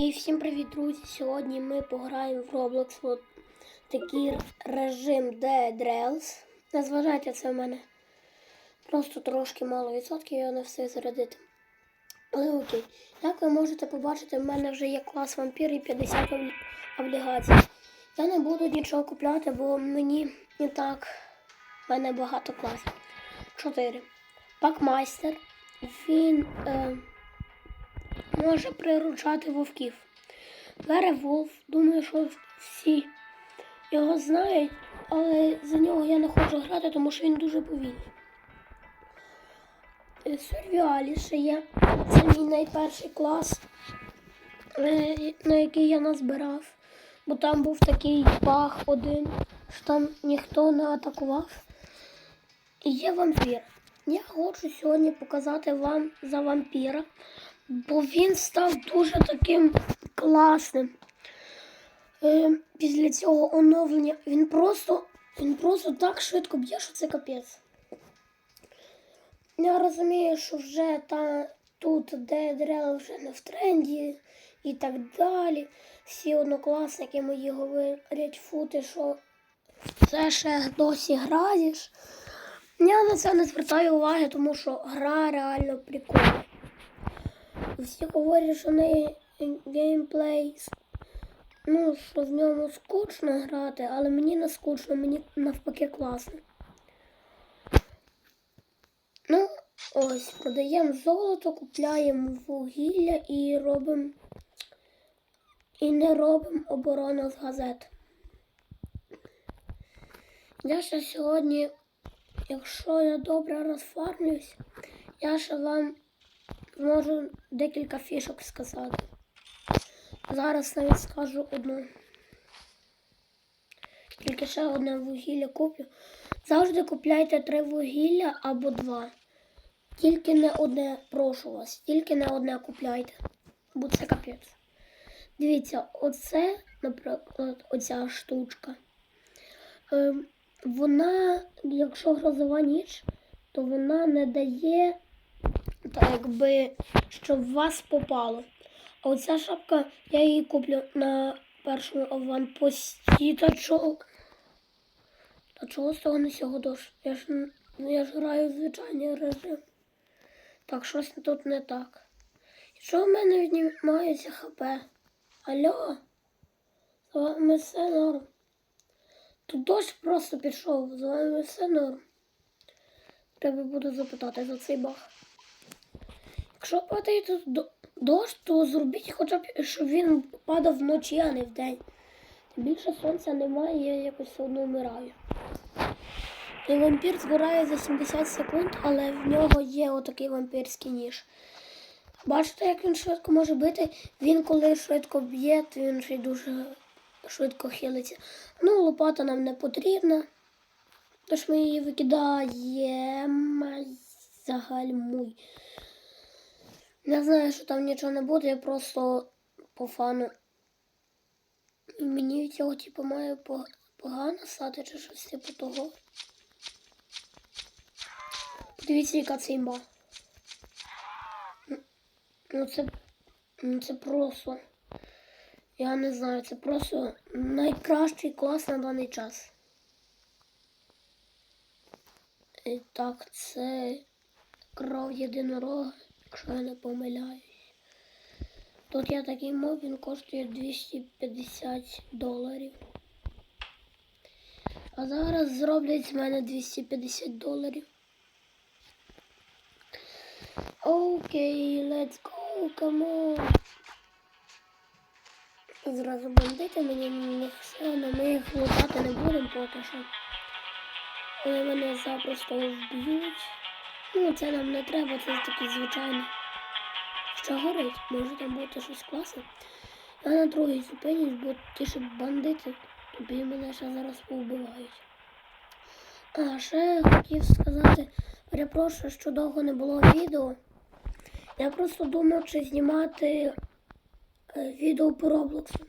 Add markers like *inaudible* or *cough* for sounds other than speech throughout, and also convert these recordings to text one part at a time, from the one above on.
І всім привіт, друзі! Сьогодні ми пограємо в Roblox от такий режим Dead Rails. Не зважайте, це в мене просто трошки мало відсотків, я не все зарядити. Але окей. Як ви можете побачити, в мене вже є клас вампір і 50 облігацій. Я не буду нічого купляти, бо мені і так в мене багато класів. 4. Пакмайстер. Він. Е, може приручати вовків. Вереволф, думаю, що всі його знають, але за нього я не хочу грати, тому що він дуже повільний. Е, Сурвіалі ще є. Це мій найперший клас, е, на який я назбирав. Бо там був такий баг один, що там ніхто не атакував. І є вампір. Я хочу сьогодні показати вам за вампіра, бо він став дуже таким класним. Е, після цього оновлення він просто, він просто так швидко б'є, що це капець. Я розумію, що вже та, тут, де дерева вже не в тренді і так далі. Всі однокласники мої говорять фути, що це ще досі граєш. Я на це не звертаю уваги, тому що гра реально прикольна. Всі говорять, що не геймплей, ну, що в ньому скучно грати, але мені не скучно, мені навпаки класно. Ну, ось, продаємо золото, купляємо вугілля і робимо. І не робимо оборону з газет. Я ще сьогодні, якщо я добре розфармлюсь, я ще вам можу декілька фішок сказати. Зараз навіть скажу одну. Тільки ще одне вугілля куплю. Завжди купляйте три вугілля або два. Тільки не одне, прошу вас, тільки не одне купляйте. Бо це капець. Дивіться, оце, наприклад, оця штучка. Ем, вона, якщо грозова ніч, то вона не дає, так якби, щоб в вас попало. А оця шапка, я її куплю на першому аванпості. Та чого? Та чого з того не сього дощ? Я ж, я ж граю в звичайний режим. Так, щось тут не так. Що в мене віднімається ХП? Алло? З вами все норм. Тут дощ просто пішов, з вами все норм. Треба буде запитати за цей баг. Якщо падає тут дощ, то зробіть хоча б, щоб він падав вночі, а не вдень. Тим більше сонця немає, я якось все одно вмираю. І вампір згорає за 70 секунд, але в нього є отакий вампірський ніж. Бачите, як він швидко може бити? Він коли швидко б'є, то він ще й дуже швидко хилиться. Ну, лопата нам не потрібна. Тож ми її викидаємо. Загальмуй. Не знаю, що там нічого не буде, я просто по фану. І мені від цього типу має по- погано стати чи щось типу того. Подивіться, яка це імба. Ну це, ну це просто. Я не знаю, це просто найкращий клас на даний час. І так, це кров єдинорога, якщо я не помиляюсь. Тут я такий моб, він коштує 250 доларів. А зараз зроблять з мене 250 доларів. Окей, let's go, come on. Зразу бандити мені не все, але ми їх лутати не будемо поки що. Вони мене запросто вб'ють. Ну, це нам не треба, це такий звичайний. Що горить, може там бути щось класне. Я на другій зупинюсь, бо ті, що бандити, тобі мене ще зараз повбивають. А ще хотів сказати, перепрошую, що довго не було відео. Я просто думав, чи знімати е, відео по Роблоксу.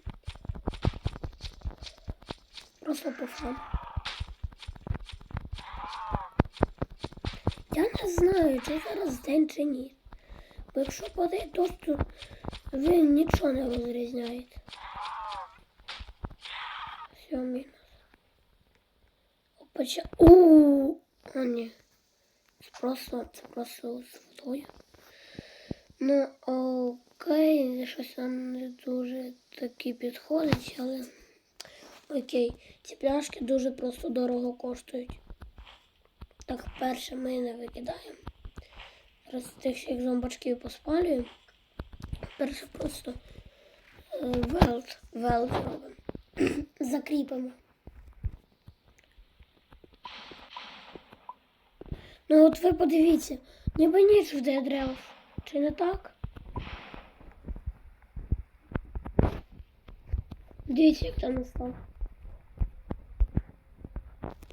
Просто по фану. Я не знаю, чи зараз день чи ні. Бо якщо падає дощ, то Ви нічого не розрізняєте. Все, мінус. Опача. У, О, ні. Це просто, це просто з водою. Ну, окей, щось нам не дуже таки підходить, але окей. Ці пляшки дуже просто дорого коштують. Так, перше ми не викидаємо. Зараз тих всіх зомбачків поспалюємо. Перше просто е, велт, велт робимо. *clears throat* Закріпимо. Ну от ви подивіться, ніби ніч в Dead Чи не так? Дивіться, як там настав.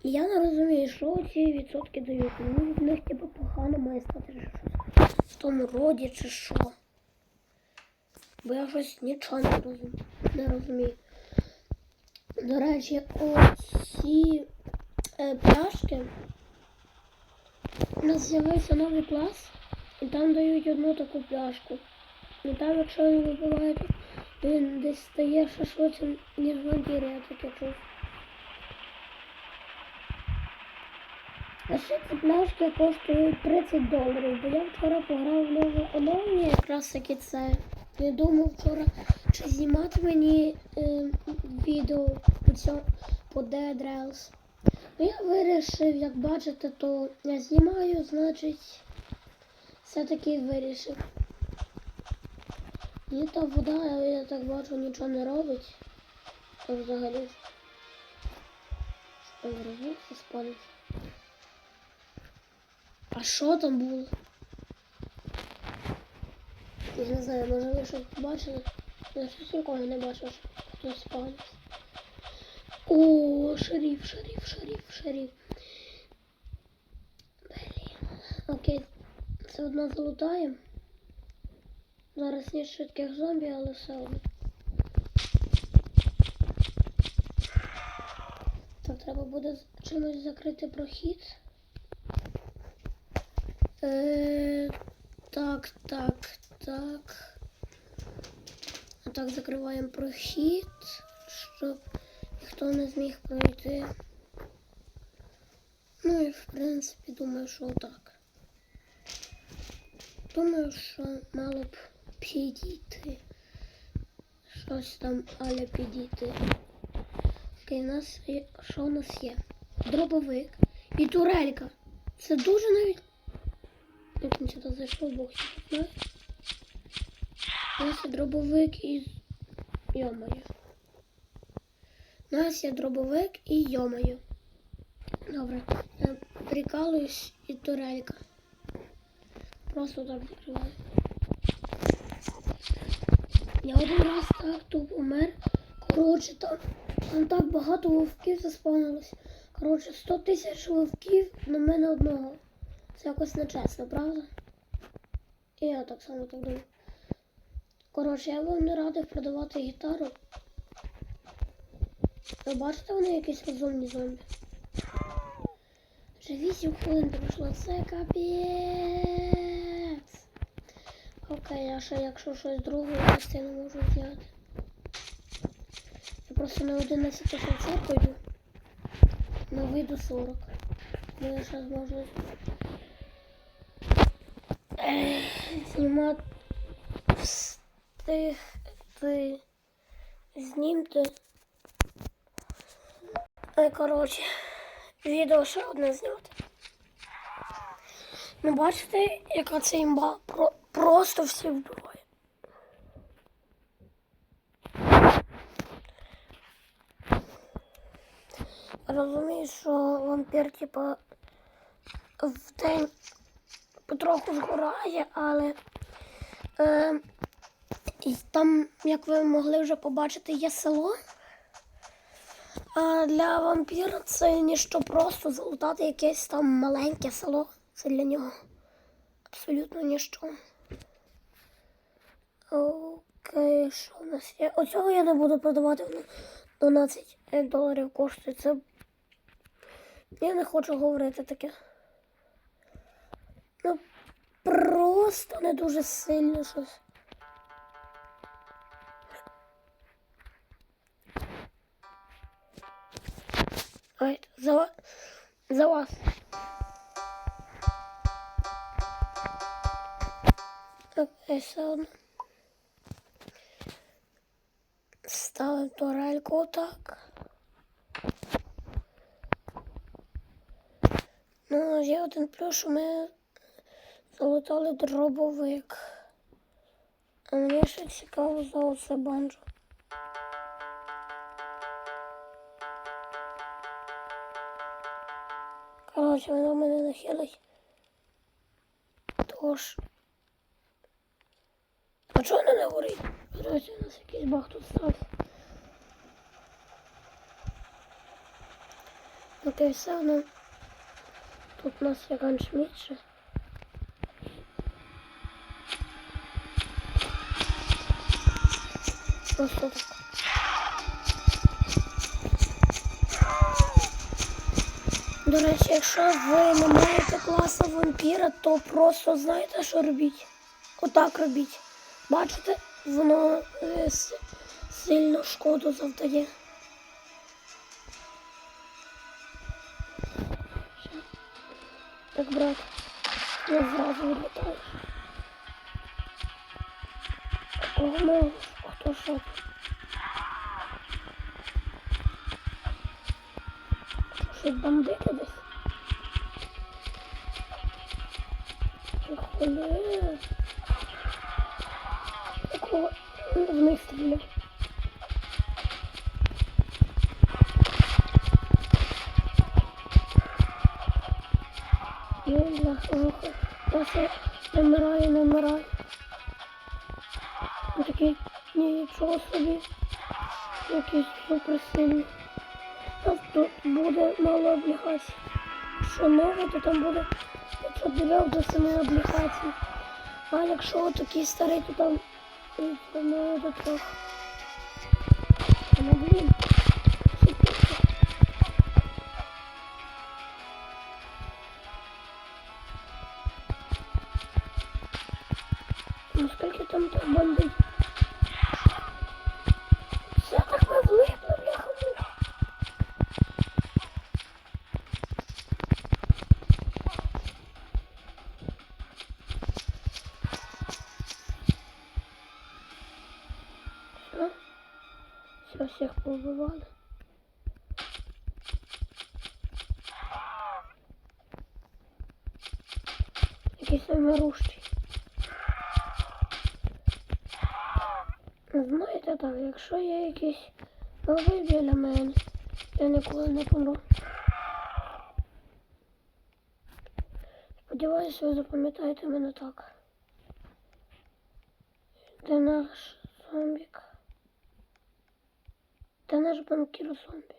І Я не розумію, що ці відсотки дають. Мені від них типу погано має стати щось в тому роді чи що. Бо я щось нічого не розумію. Не розумію. До речі, оці е, пляшки. У нас з'явився новий клас, і там дають одну таку пляшку. І там, якщо він вибиває, він десь стає ніж вампір, я таке чув. А ще ці пляшки коштують 30 доларів, бо я вчора пограв в нове оновлення, якраз таки це. Я думав вчора, чи знімати мені е, відео по цьому по Dead Rails. Ну, я вирішив, як бачите, то я знімаю, значить, все-таки вирішив. І та вода, я так бачу, нічого не робить. То взагалі. Що розуміється, спалить. А що там було? Я не знаю, може ви щось побачили? Я щось нікого не бачив, хтось спавнився. О, шериф, шериф, шериф, шериф. Блін. Окей, це одно залутаємо. Зараз є швидких зомбі, але все одно. Так, треба буде чимось закрити прохід. Е, так, так, так. А так закриваємо прохід, щоб ніхто не зміг пройти. Ну і в принципі думаю, що так. Думаю, що мало б підійти. Щось там аля підійти. Окей, нас є. Що у нас є? Дробовик і турелька. Це дуже навіть. Як він сюди зайшов, Бог знає. Нас є дробовик і. Йомаю. У нас є дробовик і йомаю. Добре. Я прикалуюсь і турелька. Просто так закриваю. Я один раз так тут умер. Коротше, там, там так багато вовків заспавнилось. Коротше, 100 тисяч вовків на мене одного. Це якось нечесно, правда? І я так само так думаю. Коротше, я вам не радив продавати гітару. Ви бачите, вони якісь розумні зомбі. Вже 8 хвилин пройшло, це капець. Окей, а ще якщо щось другу частину можу зняти. Я просто на 11 шанцер пойду. На вийду 40. Ну я зараз можу знімати встигти знімти. Ой, коротше, відео ще одне зняти. Ну, бачите, яка це імба? Про, просто всі вбиває. Розумію, що вампір, типа, в день потроху згорає, але е, там, як ви могли вже побачити, є село. А для вампіра це ніщо просто залутати якесь там маленьке село. Це для нього абсолютно ніщо. Окей, що в нас є? Оцього я не буду продавати, воно 12 доларів коштує. Це. Я не хочу говорити таке. Ну просто не дуже сильно щось. Ой, за вас. За вас. Так, все одно. Ставим ту рельку. Ну, є один плюс, що ми залутали дробовик. А мені ще цікаво за оце банджо. Коротше, воно мене нахилить. Тож. А чого воно не горить? Коротше, у нас якийсь баг тут стався. Окей, все одно. Тут у нас є ганшмітше. Просто так. До речі, якщо ви не маєте класу вампіра, то просто знаєте, що робіть. Отак робіть. Бачите, воно е, сильно шкоду завдає. Так, брат, я зразу відлітаю. Кого ми? Хто що? Що бандити десь? Хули. Такого в них стріляв. Ой, бляха, муха. Я все намираю, намираю. Такий, нічого собі. Якийсь суперсильний. Нас тут буде мало облігацій. Якщо нове, то там буде від 4 до 7 облігацій. А якщо такий старий, то там 1 до 3. Ну, блін. Ну скільки там тих бандит? Якийсь саморуший. Знаєте так, якщо є якийсь новий біля мене, я ніколи не помру. Сподіваюсь, ви запам'ятаєте мене так. Де наш зомбік? Де наш банкір зомбі?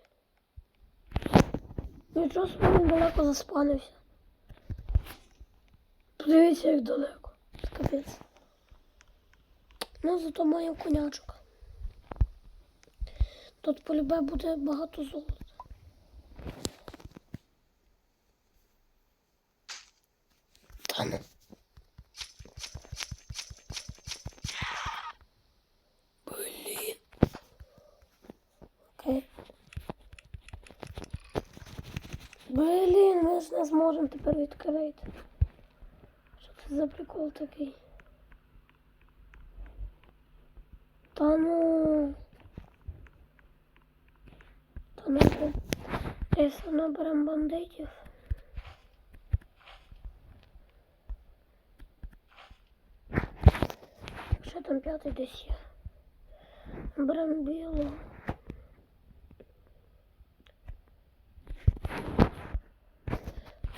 Нічого собі далеко заспанився. Подивіться, як далеко. Капець. Ну, зато маю конячок. Тут полюбе буде багато золота. Та ну. Блін. Окей. Блін, ми ж не зможемо тепер відкрити. Що це за прикол такий? Та ну. Та ну. Я все одно беремо бандитів. Що там п'ятий десь є? Беремо білого.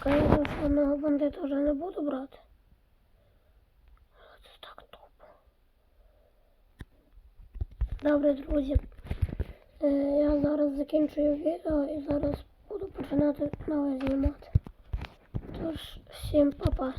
Конечно, одного бандита вже не буду брати. Це так тупо. Добре, друзі. Е, Я зараз закінчую відео і зараз буду починати нове знімати. Тож, всім па-па.